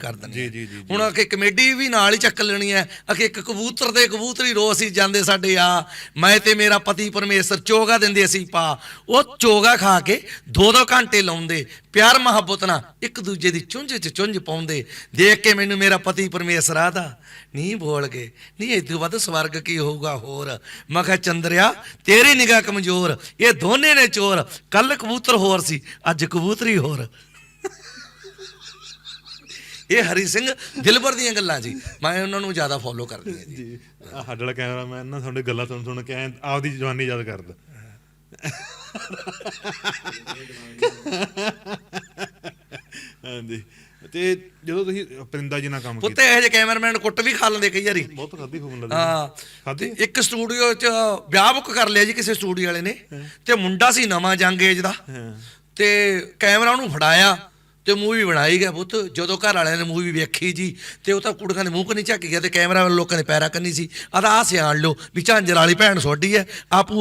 ਕਰ ਦਿੰਦੇ ਜੀ। ਜੀ। ਹੁਣ ਅਕੇ ਕਮੇਡੀ ਵੀ ਨਾਲ ਹੀ ਚੱਕ ਲੈਣੀ ਹੈ। ਅਕੇ ਇੱਕ ਕਬੂਤਰ ਦੇ ਕਬੂਤਰੀ ਰੋ ਅਸੀਂ ਜਾਂਦੇ ਸਾਡੇ ਆ। ਮੈਂ ਤੇ ਮੇਰਾ ਪਤੀ ਪਰਮੇਸ਼ਰ ਚੋਗਾ ਦਿੰਦੇ ਅਸੀਂ ਪਾ। ਉਹ ਚੋਗਾ ਖਾ ਕੇ ਦੋ ਦੋ ਘੰਟੇ ਲਾਉਂਦੇ। ਪਿਆਰ ਮੁਹੱਬਤ ਨਾਲ ਇੱਕ ਦੂਜੇ ਦੀ ਚੁੰਝ ਚ ਚੁੰਝ ਪਾਉਂਦੇ। ਦੇਖ ਕੇ ਮੈਨੂੰ ਮੇਰਾ ਪਤੀ ਪਰਮੇਸ਼ਰ ਆਦਾ ਨਹੀਂ ਬੋਲ ਗਏ। ਨਹੀਂ ਇਦੋਂ ਵੱਧ ਸਵਰਗ ਕੀ ਹੋਊਗਾ ਹੋਰ? ਮੈਂ ਕਿਹਾ ਚੰਦਰਿਆ ਤੇਰੀ ਨਿਗਾਹ ਕਮਜ਼ੋਰ। ਇਹ ਦੋਨੇ ਨੇ ਚੋਰ। ਕੱਲ ਕਬੂਤਰ ਹੋਰ ਸੀ ਅੱਜ ਕਬੂਤਰੀ ਹੋਰ। ਇਹ ਹਰੀ ਸਿੰਘ ਦਿਲਬਰ ਦੀਆਂ ਗੱਲਾਂ ਜੀ। ਮੈਂ ਉਹਨਾਂ ਨੂੰ ਜ਼ਿਆਦਾ ਫੋਲੋ ਕਰਦੀ ਹਾਂ ਜੀ। ਜੀ ਸਾਡੇ ਵਾਲਾ ਕੈਮਰਾਮੈਨ ਨਾ ਤੁਹਾਡੇ ਗੱਲਾਂ ਸੁਣ ਸੁਣ ਕੇ ਆਪਦੀ ਜਵਾਨੀ ਯਾਦ ਕਰਦਾ। ਹਾਂਜੀ ਤੇ ਜਦੋਂ ਤੁਸੀਂ ਪਰਿੰਦਾ ਜੀ ਨਾਲ ਕੰਮ ਕੀਤਾ। ਪੁੱਤੇ ਇਹੋ ਜਿਹੇ ਕੈਮਰਾਮੈਨ ਕੁੱਟ ਵੀ ਖਾ ਲੈਂਦੇ ਕਈ ਵਾਰੀ। ਬਹੁਤ ਖਾਦੀ ਖੂਨ ਲੱਗਦੀ। ਹਾਂ? ਤੇ ਇੱਕ ਸਟੂਡੀਓ 'ਚ ਵਿਆਹ ਬੁੱਕ ਕਰ ਲਿਆ ਜੀ ਕਿਸੇ ਸਟੂਡੀਓ ਵਾਲੇ ਨੇ। ਤੇ ਮੁੰਡਾ ਸੀ ਨਵਾਂ ਜੰਗ ਏਜ ਦਾ। ਤੇ ਕੈਮਰਾ ਉਹਨੂੰ ਫੜਾਇਆ। ਤੇ ਮੂਵੀ ਬਣਾਈ ਗਿਆ ਪੁੱਤ। ਜਦੋਂ ਘਰ ਵਾਲਿਆਂ ਨੇ ਮੂਵੀ ਵੇਖੀ ਜੀ, ਤੇ ਉਹ ਤਾਂ ਕੁੜੀਆਂ ਦੇ ਮੂੰਹ ਕਨੀ ਝੱਕ ਗਿਆ ਤੇ ਕੈਮਰਾ ਵਾਲੇ ਲੋਕਾਂ ਨੇ ਪੈਰਾ ਕੰਨੀ ਸੀ। ਆਦਾ ਆ ਸਿਆਣ ਲਓ ਵੀ ਝਾਂਜਰ ਵਾਲੀ ਭੈਣ ਸੋਡੀ ਐ ਆਪੂ